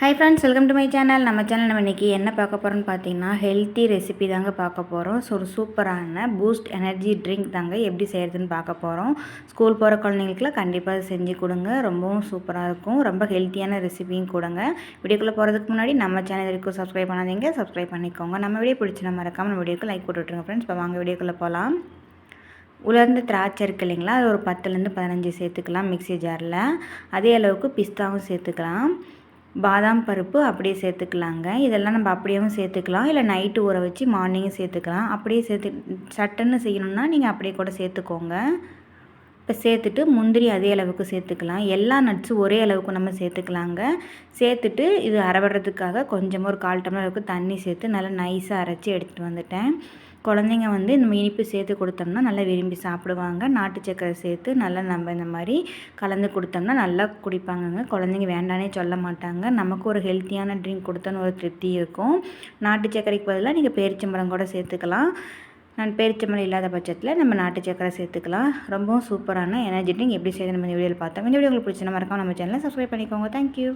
Hi friends welcome to my channel நம்ம channel நம்ம இன்றைக்கி என்ன பார்க்க போகிறோம்னு பார்த்தீங்கன்னா ஹெல்த்தி ரெசிபி தாங்க பார்க்க போகிறோம் ஸோ ஒரு சூப்பரான பூஸ்ட் எனர்ஜி ட்ரிங்க் தாங்க எப்படி செய்கிறதுன்னு பார்க்க போகிறோம் ஸ்கூல் போகிற குழந்தைங்களுக்குலாம் கண்டிப்பாக செஞ்சு கொடுங்க. ரொம்பவும் சூப்பராக இருக்கும். ரொம்ப ஹெல்த்தியான ரெசிபியும் கொடுங்க. வீடியோக்குள்ளே போகிறதுக்கு முன்னாடி நம்ம சேனல் வரைக்கும் சப்ஸ்கிரைப் பண்ணாதீங்க. சப்ஸ்கிரைப் பண்ணிக்கோங்க. நம்ம வீடியோ பிடிச்சி நம்ம மறக்காமல் நம்ம வீடியோக்கு லைக் போட்டுவிட்ருங்க ஃப்ரெண்ட்ஸ் இப்போ வாங்க வீடியோக்குள்ளே போகலாம் உலர்ந்த திராட்சை இருக்கு இல்லைங்களா? அது ஒரு பத்துலேருந்து பதினஞ்சு சேர்த்துக்கலாம் மிக்சி ஜாரில் அதே அளவுக்கு பிஸ்தாவும் சேர்த்துக்கலாம். பாதாம் பருப்பு அப்படியே சேர்த்துக்கலாங்க. இதெல்லாம் நம்ம அப்படியேவும் சேர்த்துக்கலாம். இல்லை நைட்டு ஊற வச்சு மார்னிங்கும் சேர்த்துக்கலாம். அப்படியே சேர்த்து சட்டுன்னு செய்யணுன்னா நீங்கள் அப்படியே கூட சேர்த்துக்கோங்க. இப்போ சேர்த்துட்டு முந்திரி அதே அளவுக்கு சேர்த்துக்கலாம். எல்லா நட்ஸும் ஒரே அளவுக்கு நம்ம சேர்த்துக்கலாங்க. சேர்த்துட்டு இது அரைவிடுறதுக்காக கொஞ்சமாக ஒரு கால் டம்ளர் அளவுக்கு தண்ணி சேர்த்து நல்லா நைஸாக அரைச்சி எடுத்துகிட்டு வந்துட்டேன். குழந்தைங்க வந்து இந்த இனிப்பு சேர்த்து கொடுத்தோம்னா நல்லா விரும்பி சாப்பிடுவாங்க. நாட்டு சக்கரை சேர்த்து நல்லா நம்ம இந்த மாதிரி கலந்து கொடுத்தோம்னா நல்லா குடிப்பாங்கங்க. குழந்தைங்க வேண்டானே சொல்ல மாட்டாங்க. நமக்கு ஒரு ஹெல்த்தியான ட்ரிங்க் கொடுத்தோன்னு ஒரு திருப்தி இருக்கும். நாட்டு சக்கரைக்கு பதிலாக நீங்கள் பேரிச்சம்பழம் கூட சேர்த்துக்கலாம். நான் பேரிச்சம்பளம் இல்லாத பட்சத்தில் நம்ம நாட்டு சக்கரை சேர்த்துக்கலாம். ரொம்பவும் சூப்பரான எனர்ஜி எப்படி செய்யணும் நம்ம இந்த வீடியோவில் பார்த்தோம். இந்த வீடியோ உங்களுக்கு பிடிச்ச மறக்காம நம்ம சேனலை சப்ஸ்கிரைப் பண்ணிக்கோங்க. தேங்க்யூ